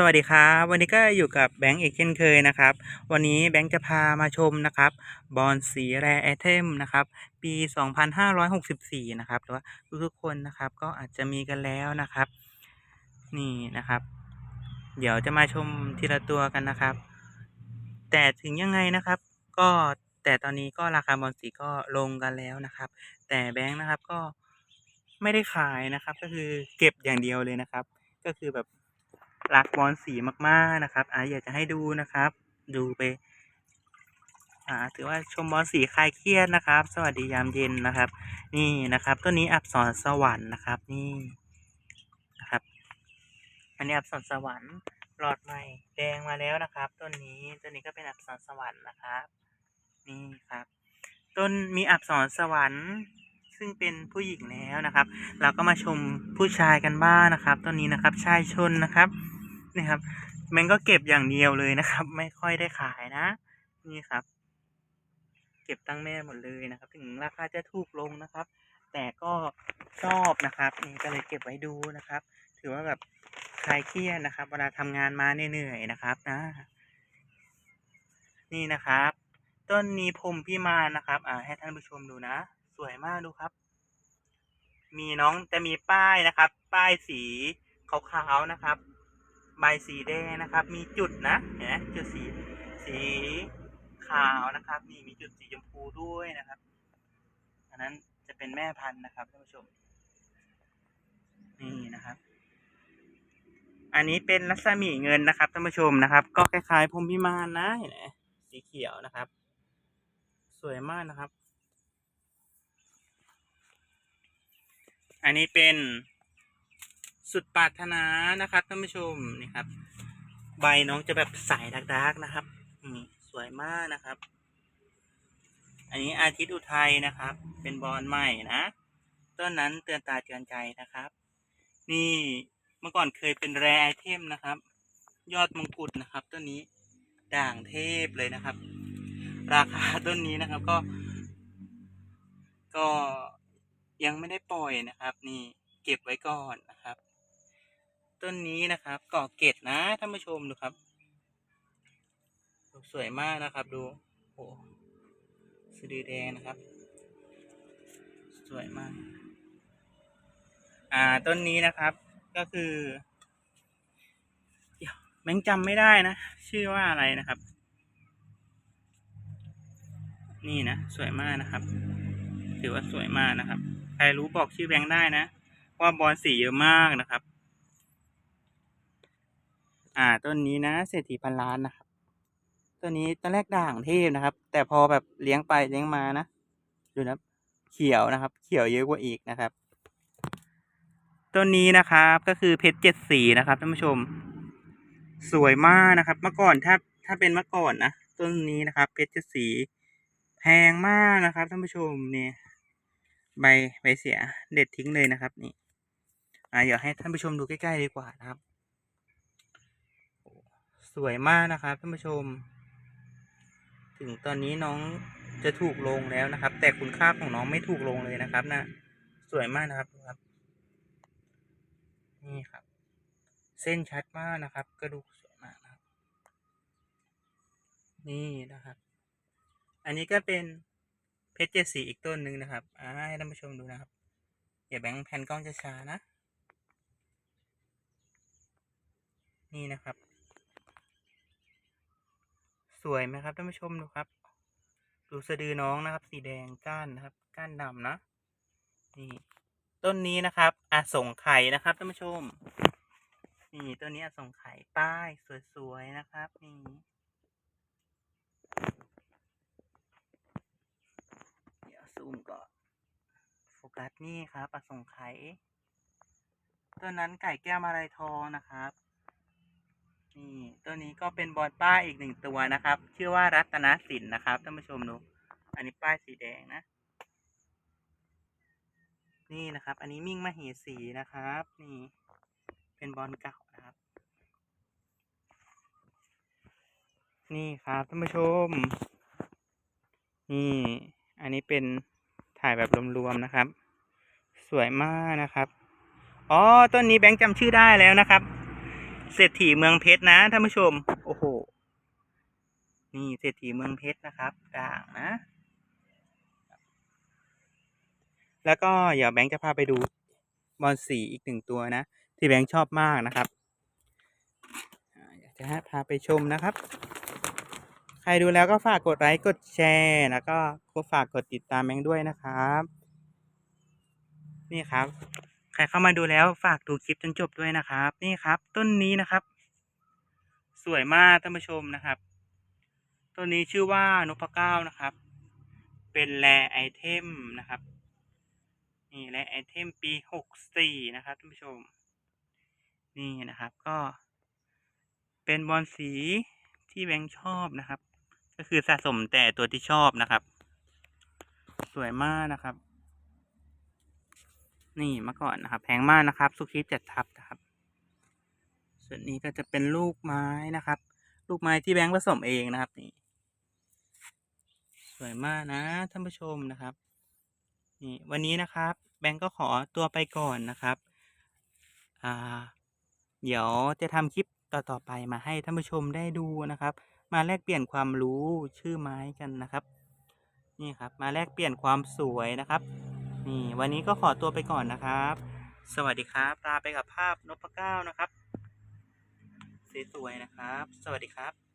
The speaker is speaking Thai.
สวัสดีครับ วันนี้ก็อยู่กับแบงค์อีกเช่นเคยนะครับ วันนี้แบงค์จะพามาชมนะครับ บอลสีแร่ไอเทมนะครับ ปี 2564 นะครับแต่ว่าทุกๆคนนะครับก็อาจจะมีกันแล้วนะครับ นี่นะครับ เดี๋ยวจะมาชมทีละตัวกันนะครับ แต่ถึงยังไงนะครับ ก็แต่ตอนนี้ก็ราคาบอลสีก็ลงกันแล้วนะครับ แต่แบงค์นะครับก็ไม่ได้ขายนะครับ ก็คือเก็บอย่างเดียวเลยนะครับ ก็คือแบบ รักบอลสีมากๆนะครับอ่าอยากจะให้ดูนะครับ ดูไปอ่าถือว่าชมบอลสีคลายเครียดนะครับ สวัสดียามเย็นนะครับ นี่นะครับต้นนี้อับสรสวรรค์นะครับ นี่นะครับ อันนี้อับสรสวรรค์หลอดใหม่แดงมาแล้วนะครับต้นนี้ต้นนี้ก็เป็นอับสรสวรรค์นะครับ นี่ครับ ต้นมีอับสรสวรรค์ซึ่งเป็นผู้หญิงแล้วนะครับ เราก็มาชมผู้ชายกันบ้างนะครับ ต้นนี้นะครับชายชนนะครับ นี่ครับมันก็เก็บอย่างเดียวเลยนะครับ ไม่ค่อยได้ขายนะ นี่ครับ เก็บตั้งแม่หมดเลยนะครับ ถึงราคาจะถูกลงนะครับ แต่ก็ชอบนะครับ นี่ก็เลยเก็บไว้ดูนะครับ ถือว่าแบบคลายเครียดนะครับ เวลาทำงานมาเหนื่อยๆนะครับนะ นี่นะครับ ต้นนี้พรมพิมานนะครับ อ่า ให้ท่านผู้ชมดูนะ สวยมากดูครับ มีน้องจะมีป้ายนะครับ ป้ายสีขาวๆนะครับ ใบสีแดงนะครับ มีจุดนะเห็นไหมจุดสีสีขาวนะครับนี่มีจุดสีชมพูด้วยนะครับ อันนั้นจะเป็นแม่พันธุ์นะครับท่านผู้ชม นี่นะครับ อันนี้เป็นรัศมีเงินนะครับท่านผู้ชมนะครับ ก็คล้ายๆพรมพิมานนะเห็นไหมสีเขียวนะครับ สวยมากนะครับ อันนี้เป็น สุดปรารถนานะครับท่านผู้ชมนี่ครับ ใบน้องจะแบบใสดักๆนะครับนี่สวยมากนะครับ อันนี้อาทิตย์อุทัยนะครับ เป็นบอลใหม่นะต้นนั้นเตือนตาเตือนใจนะครับ นี่เมื่อก่อนเคยเป็นแรไอเทมนะครับ ยอดมงกุฎนะครับต้นนี้ด่างเทพเลยนะครับ ราคาต้นนี้นะครับก็ ก็ยังไม่ได้ปล่อยนะครับ นี่เก็บไว้ก่อนนะครับ ต้นนี้นะครับก่อเกตนะท่านผู้ชมดูครับสวยมากนะครับ ดูโอ้สะดือแดงนะครับ สวยมาก อ่าต้นนี้นะครับ ก็คือเดี๋ยวแม่งจำไม่ได้นะ ชื่อว่าอะไรนะครับ นี่นะ สวยมากนะครับ ถือว่าสวยมากนะครับ ใครรู้บอกชื่อแบงค์ได้นะ ว่าบอลสีเยอะมากนะครับ อ่าต้นนี้นะเศรษฐีพันล้านนะครับต้นนี้ตอนแรกด่างเทพนะครับ แต่พอแบบเลี้ยงไปเลี้ยงมานะดูนะเขียวนะครับ เขียวเยอะกว่าอีกนะครับต้นนี้นะครับก็คือเพชรเจ็ดสีนะครับท่านผู้ชม สวยมากนะครับ เมื่อก่อนถ้าถ้าเป็นเมื่อก่อนนะต้นนี้นะครับ เพชรเจ็ดสีแพงมากนะครับท่านผู้ชมเนี่ยใบใบเสียเด็ดทิ้งเลยนะครับ นี่อ่าเดี๋ยวให้ท่านผู้ชมดูใกล้ๆดีกว่านะครับ วยมากนะครับท่านผู้ชม ถึงตอนนี้น้องจะถูกลงแล้วนะครับ แต่คุณค่าของน้องไม่ถูกลงเลยนะครับนะสวยมากนะครับดูครับ นี่ครับ เส้นชัดมากนะครับ กระดูกสวยมากนะครับ นี่นะครับ อันนี้ก็เป็นเพชรเจ็ดสีอีกต้นหนึ่งนะครับอ่าให้ท่านผู้ชมดูนะครับเดี๋ยวแบงแผ่นกล้องจะช้านะ นี่นะครับ สวยไหมครับท่านผู้ชมดูครับ ดูสะดือน้องนะครับ สีแดงก้านนะครับ ก้านดำนะนี่ต้นนี้นะครับอาสงไข่นะครับท่านผู้ชม นี่ต้นนี้อส่งไข่ป้ายสวยๆนะครับนี่เดี๋ยวซูมก่อนโฟกัสนี่ครับอสงไข่ต้นนั้นไก่แก้วมาลายทองนะครับ ตัวนี้ก็เป็นบอลป้ายอีกหนึ่งตัวนะครับ ชื่อว่ารัตนสินนะครับท่านผู้ชมดู อันนี้ป้ายสีแดงนะ นี่นะครับ อันนี้มิ่งมเหสีนะครับ นี่ เป็นบอลเก่านะครับ นี่ครับท่านผู้ชม นี่ อันนี้เป็นถ่ายแบบรวมๆนะครับ สวยมากนะครับ อ๋อ ต้นนี้แบงค์จำชื่อได้แล้วนะครับ เศรษฐีเมืองเพชรนะท่านผู้ชม โอ้โห นี่เศรษฐีเมืองเพชรนะครับด่างนะ แล้วก็เดี๋ยวแบงค์จะพาไปดูบอลสีอีกหนึ่งตัวนะ ที่แบงค์ชอบมากนะครับอยากจะพาไปชมนะครับ ใครดูแล้วก็ฝากกดไลค์กดแชร์แล้วก็ฝากกดติดตามแบงค์ด้วยนะครับ นี่ครับ ครเข้ามาดูแล้วฝากดูคลิปจนจบด้วยนะครับ นี่ครับ ต้นนี้นะครับ สวยมากท่านผู้ชมนะครับ ต้นนี้ชื่อว่านพเก้านะครับ เป็นแรไอเทมนะครับนี่แรไอเทมปีหกสี่นะครับท่านผู้ชม นี่นะครับ ก็ เป็นบอลสีที่แบงค์ชอบนะครับ ก็คือสะสมแต่ตัวที่ชอบนะครับ สวยมากนะครับ นี่เมื่อก่อนนะครับ แพงมากนะครับสุขีเจัดทับนะครับ ส่วนนี้ก็จะเป็นลูกไม้นะครับ ลูกไม้ที่แบงค์ผสมเองนะครับนี่สวยมากนะท่านผู้ชมนะครับ นี่วันนี้นะครับ แบงค์ก็ขอตัวไปก่อนนะครับอ่าเดี๋ยวจะทำคลิปต่อๆไปมาให้ท่านผู้ชมได้ดูนะครับ มาแลกเปลี่ยนความรู้ชื่อไม้กันนะครับ นี่ครับ มาแลกเปลี่ยนความสวยนะครับ นี่วันนี้ก็ขอตัวไปก่อนนะครับ สวัสดีครับลาไปกับภาพนพเก้านะครับสวยๆนะครับ สวัสดีครับ